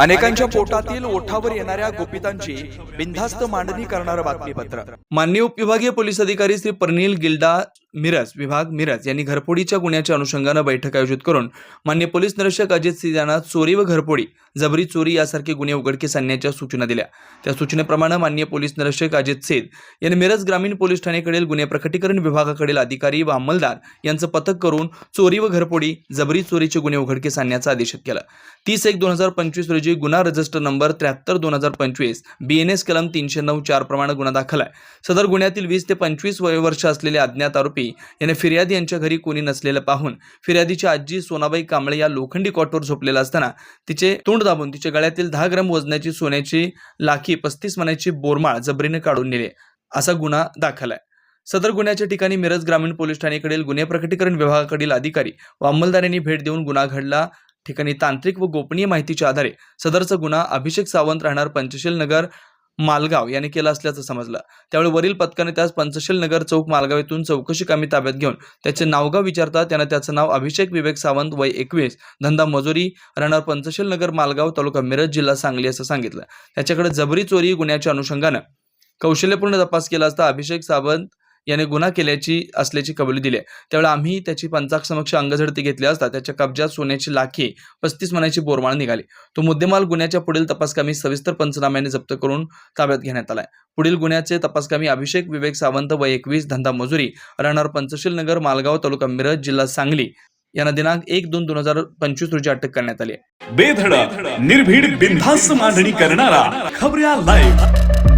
अनेकांच्या पोटातील ओठावर येणाऱ्या गोपितांची बिनधास्त मांडणी करणारं बातमीपत्र. मान्य उपविभागीय पोलीस अधिकारी श्री परनील गिल्डा मिरज विभाग मिरज यांनी घरफोडीच्या गुन्ह्याच्या अनुषंगानं बैठक आयोजित करून मान्य पोलीस निरीक्षक अजित सिंह यांना चोरी व घरफोडी जबरी चोरी यासारखे गुन्हे उघडकीस आणण्याच्या सूचना दिल्या. त्या सूचनेप्रमाणे मान्य पोलीस निरीक्षक अजित सेठ यांनी मिरज ग्रामीण पोलीस ठाणेकडील गुन्हे प्रकटीकरण विभागाकडील अधिकारी व अंमलदार यांचं पथक करून चोरी व घरफोडी जबरी चोरीचे गुन्हे उघडकीस आणण्याचा आदेश केला. तीस एक दोन हजार पंचवीस रोजी गुन्हा रजिस्टर नंबर त्र्याहत्तर दोन हजार पंचवीस बी एन एस कलम तीनशे नऊ चार प्रमाणे गुन्हा दाखल आहे. सदर गुन्ह्यातील वीस ते पंचवीस वयोवर्ष असलेले अज्ञात आरोपी याने फिर्यादी यांच्या घरी कोणी नसलेलं पाहून फिर्यादीची आजी सोनाबाई कांबळे या लोखंडी कॉटवर झोपलेला असताना तिचे तोंड दाबून तिच्या गळ्यातील दहा ग्राम वजनाची सोन्याची लाखी पस्तीस मनाची बोरमाळ जबरीने काढून नेले. असा गुन्हा दाखल आहे. सदर गुन्ह्याच्या ठिकाणी मिरज ग्रामीण पोलीस ठाणेकडील गुन्हे प्रकटीकरण विभागाकडील अधिकारी व अंमलदार यांनी भेट देऊन गुन्हा घडला. ठिकाणी तांत्रिक व गोपनीय माहितीच्या आधारे सदरचा गुन्हा अभिषेक सावंत राहणार पंचशील नगर मालगाव याने केला असल्याचं समजलं. त्यावेळी वरील पथकाने त्यास पंचशील नगर चौक मालगाव येथून चौकशी कामी ताब्यात घेऊन त्याचे नावगाव विचारता त्यानं त्याचं नाव अभिषेक विवेक सावंत वय एकवीस धंदा मजुरी राहणार पंचशील नगर मालगाव तालुका मिरज जिल्हा सांगली असं सांगितलं. त्याच्याकडे जबरी चोरी गुन्ह्याच्या अनुषंगानं कौशल्यपूर्ण तपास केला असता अभिषेक सावंत याने गुन्हा केल्याची असल्याची कबुली दिली आहे. त्यावेळी आम्ही त्याची पंचाक्षमक्ष अंगझडती घेतली असता त्याच्या कब्जात सोन्याची लाखी पस्तीस मनाची बोरमाळ निघाली. तो मुद्देमाल गुन्ह्याच्या पुढील तपासकामी सविस्तर पंचनाम्याने जप्त करून ताब्यात घेण्यात आलाय. पुढील गुन्ह्याचे तपासकामी अभिषेक विवेक सावंत व एकवीस धंदा मजुरी राहणार पंचशील नगर मालगाव तालुका मिरज जिल्हा सांगली यांना दिनांक एक दोन दोन हजार पंचवीस रोजी अटक करण्यात आली आहे. बेधडक निर्भीड बिनधास्त मांडणी करणारा खबऱ्या लाईव्ह